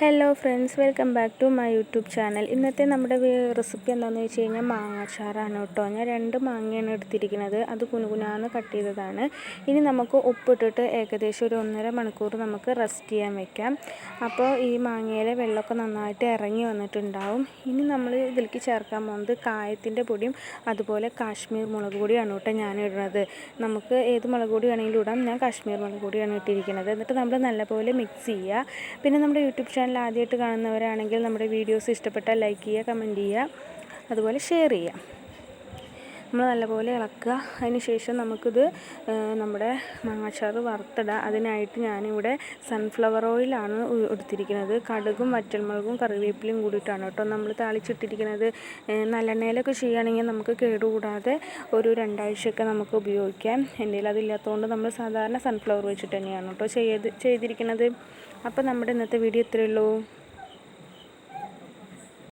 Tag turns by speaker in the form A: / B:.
A: Hello friends welcome back to my YouTube channel ഇന്നത്തെ നമ്മുടെ recipe എന്താണെന്ന് വെച്ച് കഴിഞ്ഞാൽ മാങ്ങാച്ചാറാണ് കേട്ടോ. ഞാൻ രണ്ട് മാങ്ങയാണ് എടുത്തിരിക്കുന്നത്. അത് കുനുകുനാന്ന് കട്ട് ചെയ്തതാണ്. ഇനി നമുക്ക് ഉപ്പിട്ടിട്ട് ഏകദേശം ഒരു ഒന്നര മണിക്കൂർ നമുക്ക് റെസ്റ്റ് ചെയ്യാൻ വെക്കാം. അപ്പോൾ ഈ മാങ്ങയിലെ വെള്ളമൊക്കെ നന്നായിട്ട് ഇറങ്ങി വന്നിട്ടുണ്ടാവും. ഇനി നമ്മൾ ഇതിലേക്ക് ചേർക്കാൻ പോകുന്നത് കായത്തിന്റെ പൊടിയും അതുപോലെ കാശ്മീർ മുളക് പൊടിയാണ് കേട്ടോ ഞാൻ ഇടുന്നത്. നമുക്ക് ഏത് മുളക് പൊടി വേണമെങ്കിലും ഇടാം. ഞാൻ കാശ്മീർ മുളക് പൊടിയാണ് ഇട്ടിരിക്കുന്നത്. എന്നിട്ട് നമ്മൾ നല്ലപോലെ മിക്സ് ചെയ്യുക. പിന്നെ നമ്മുടെ യൂട്യൂബ് ചാനൽ ആദ്യമായിട്ട് കാണുന്നവരാണെങ്കിൽ നമ്മുടെ വീഡിയോസ് ഇഷ്ടപ്പെട്ടാൽ ലൈക്ക് ചെയ്യുക കമന്റ് ചെയ്യുക അതുപോലെ ഷെയർ ചെയ്യുക. നമ്മൾ നല്ലപോലെ ഇളക്കുക. അതിന് ശേഷം നമുക്കിത് നമ്മുടെ മാങ്ങാച്ചാറ് വറുത്തിടുക അതിനായിട്ട് ഞാനിവിടെ സൺഫ്ലവർ ഓയിലാണ് എടുത്തിരിക്കുന്നത് കടുകും വറ്റൽമുളകും കറിവേപ്പിലയും കൂടിയിട്ടാണ് കേട്ടോ നമ്മൾ താളിച്ചിട്ടിരിക്കുന്നത്. നല്ലെണ്ണയിലൊക്കെ ചെയ്യുകയാണെങ്കിൽ നമുക്ക് കേടുകൂടാതെ ഒരു രണ്ടാഴ്ചയൊക്കെ നമുക്ക് ഉപയോഗിക്കാം. എന്റെ അതില്ലാത്തതുകൊണ്ട് നമ്മൾ സാധാരണ സൺഫ്ലവർ വെച്ചിട്ട് തന്നെയാണ് കേട്ടോ ചെയ്ത് ചെയ്തിരിക്കുന്നത്. അപ്പോൾ നമ്മുടെ ഇന്നത്തെ വീഡിയോ ഇത്രയേ ഉള്ളൂ.